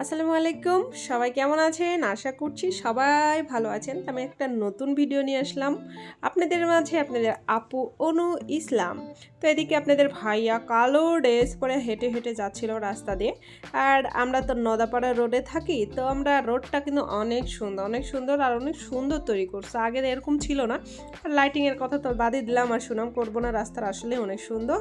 আসসালামু আলাইকুম। সবাই কেমন আছেন? আশা করছি সবাই ভালো আছেন। আমি একটা নতুন ভিডিও নিয়ে আসলাম। আপনাদের মাঝে আপনাদের আপু অনু ইসলাম। তো এদিকে আপনাদের ভাইয়া কালো ড্রেস পরে হেঁটে হেঁটে যাচ্ছিল রাস্তা দিয়ে। আর আমরা তো নদাপাড়া রোডে থাকি, তো আমরা রোডটা কিন্তু অনেক সুন্দর অনেক সুন্দর আর অনেক সুন্দর তৈরি করছে। আগে এরকম ছিল না। আর লাইটিংয়ের কথা তো বাদে দিলাম আর সুনাম করব না, রাস্তার আসলে অনেক সুন্দর।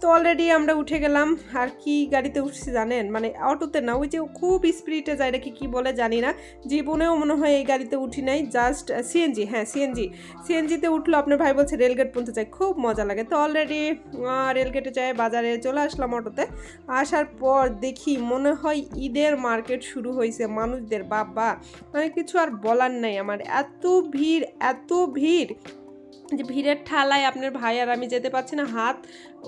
তো অলরেডি আমরা উঠে গেলাম। আর কি গাড়িতে উঠছি জানেন? মানে অটোতে না, ওই যে খুব স্পিডে যায় এটাকে কি বলে জানি না। জীবনেও মনে হয় এই গাড়িতে উঠি নাই জাস্ট সিএনজি হ্যাঁ সিএনজি সিএনজিতে উঠল, আপনার ভাই বলছে রেলগেট পৌঁছে যায়, খুব মজা লাগে। তো অলরেডি রেলগেটে যায়, বাজারে চলে আসলাম অটোতে। আসার পর দেখি মনে হয় ঈদের মার্কেট শুরু হয়েছে, মানুষদের, বাবা মানে কিছু আর বলার নাই আমার। এত ভিড় এত ভিড় যে ভিড়ের ঠালায় আপনার ভাই আর আমি যেতে পারছি না, হাত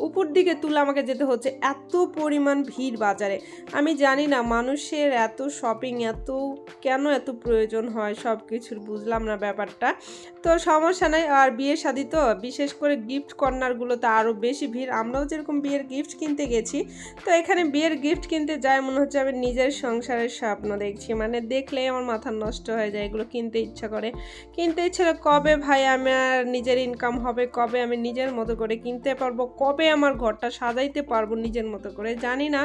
উপর দিকে তুলে আমাকে যেতে হচ্ছে। এত পরিমাণ ভিড় বাজারে। আমি জানি না, মানুষের এত শপিং এত কেন এত প্রয়োজন হয় সব কিছুর বুঝলাম না ব্যাপারটা। তো সমস্যা নাই, আর বিয়ে শাদি তো, বিশেষ করে গিফট কর্নারগুলোতে আরও বেশি ভিড়। আমরাও যেরকম বিয়ের গিফট কিনতে গেছি, তো এখানে বিয়ের গিফট কিনতে যায় মনে হচ্ছে আমি নিজের সংসারের স্বপ্ন দেখছি। মানে দেখলেই আমার মাথা নষ্ট হয়ে যায়, এগুলো কিনতে ইচ্ছা করে। কিনতে ইচ্ছা কবে ভাই আমার নিজের ইনকাম হবে, কবে আমি নিজের মতো করে কিনতে পারব, কবে আমার ঘরটা সাজাইতে পারব নিজের মতো করে, জানি না।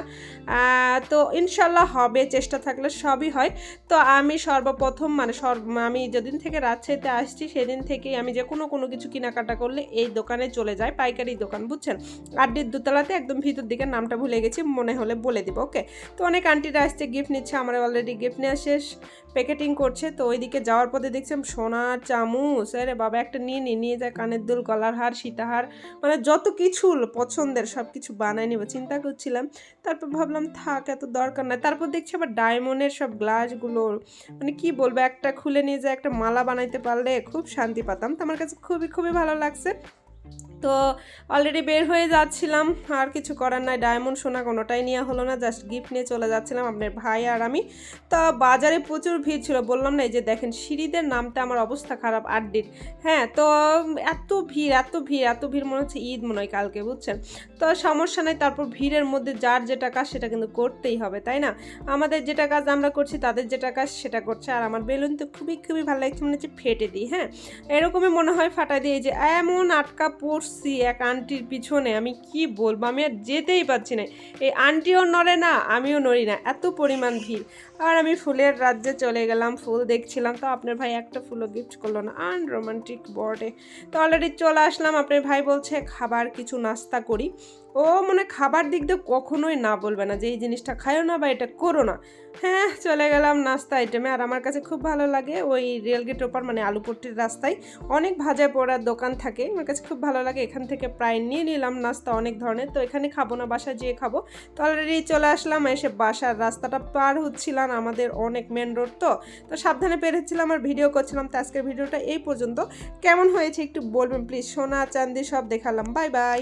তো ইনশাল্লাহ হবে, চেষ্টা থাকলে সবই হয়। তো আমি সর্বপ্রথম মানে সর্ব, আমি যেদিন থেকে রাজশাহীতে আসছি, সেদিন থেকেই আমি যে কোনো কোনো কিছু কেনাকাটা করলে এই দোকানে চলে যায় পাইকারি দোকান, বুঝছেন? আড্ডির দোতলাতে একদম ভিতর দিকে নামটা ভুলে গেছি, মনে হলে বলে দিব, ওকে? তো অনেক আন্টিরা আসছে গিফট নিচ্ছে আমার অলরেডি গিফট নেওয়া শেষ প্যাকেটিং করছে, তো ওইদিকে যাওয়ার পথে দেখছি সোনার চামচ, আরে বাবা, একটা নিয়ে নিয়ে নিয়ে যায় কানের দুল, গলার হার, সীতাহার মানে যত কিছু পছন্দের সব কিছু বানায় নেব। চিন্তা করছিলাম, তারপর ভাবলাম থাক, এত দরকার নাই। তারপর দেখছি আবার ডায়মন্ডের সব গ্লাসগুলো মানে কি বলব, একটা খুলে নিয়ে যায় একটা মালা বানাইতে পারলে খুব শান্তি পাতাম। তো আমার কাছে খুবই খুবই ভালো লাগছে। তো অলরেডি বের হয়ে যাচ্ছিলাম। আর কিছু করার নাই ডায়মন্ড সোনা কোনোটাই নেওয়া হলো না জাস্ট গিফট নিয়ে চলে যাচ্ছিলাম আপনার ভাই আর আমি। তা বাজারে প্রচুর ভিড় ছিল, বললাম না এই যে দেখেন সিঁড়িদের নামতে আমার অবস্থা খারাপ আড্ডির হ্যাঁ তো এত ভিড় এত ভিড় এত ভিড় মনে হচ্ছে ঈদ মনে হয় কালকে, বুঝছেন? তো সমস্যা নাই, তারপর ভিড়ের মধ্যে যার যেটা কাজ সেটা কিন্তু করতেই হবে, তাই না? আমাদের যেটা কাজ আমরা করছি, তাদের যেটা কাজ সেটা করছে। আর আমার বেলুন তো খুবই খুবই ভালো লাগছে, মনে হচ্ছে ফেটে দিই হ্যাঁ? এরকমই মনে হয় ফাটাই দিয়ে যে এমন আটকা পড়ছি এক আন্টির পিছনে, আমি কি বলব? আমি আর যেতেই পারছি না। এই আন্টিও নড়ে না, আমিও নড়ি না। এত পরিমাণ ভিড়। আর আমি ফুলের রাজ্যে চলে গেলাম, ফুল দেখছিলাম। তো আপনার ভাই একটা ফুলও গিফট করল না। আন রোমান্টিক বর্ডে তো অলরেডি চলে আসলাম। আপনার ভাই বলছে, খাবার কিছু নাস্তা করি। ও মানে খাবার দিক দিয়ে কখনোই না বলবে না যে এই জিনিসটা খায়ও না বা এটা করো না। হ্যাঁ চলে গেলাম নাস্তা আইটেমে আর আমার কাছে খুব ভালো লাগে ওই রেলগেট ওপার মানে আলুপট্টির রাস্তায় অনেক ভাজা পোড়ার দোকান থাকে। আমার কাছে খুব ভালো লাগে। এখান থেকে প্রায় নিয়ে নিলাম নাস্তা অনেক ধরনের। তো এখানে খাব না বাসা যেয়ে খাব। তো অলরেডি চলে আসলাম, এসে বাসার রাস্তাটা পার হচ্ছিলাম আমাদের অনেক মেন রোড তো। তো সাবধানে পেরেছিলাম আর ভিডিও করছিলাম। তো আজকের ভিডিওটা এই পর্যন্ত। কেমন হয়েছে একটু বলবেন প্লিজ সোনা চান্দি সব দেখালাম। Bye bye